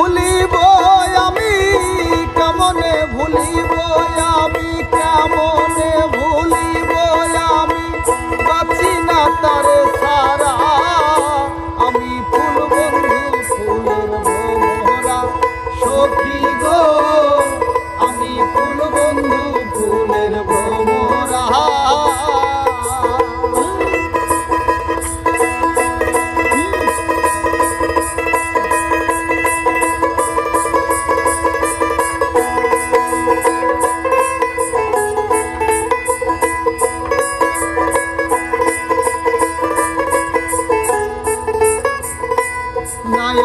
rolê.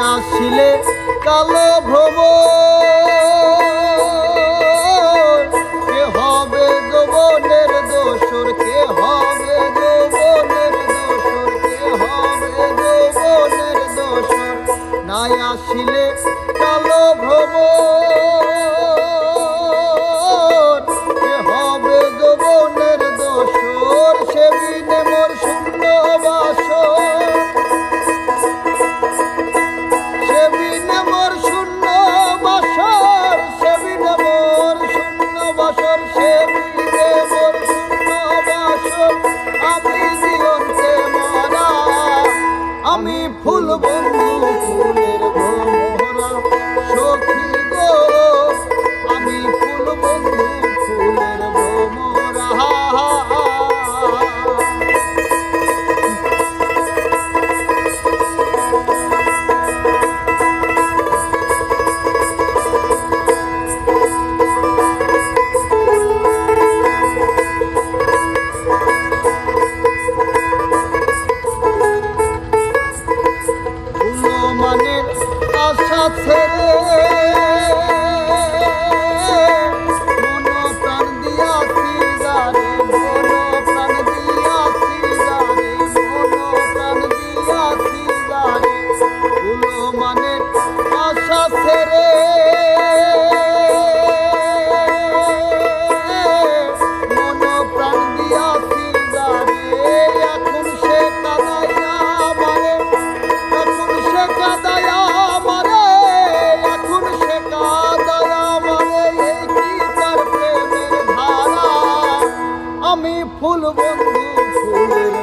আসিলে কালো ভ্রম ফুল বন্ধু ফুলের ভোমরা আছে তুমি ফুল বন্ধু ফুলের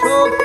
সখী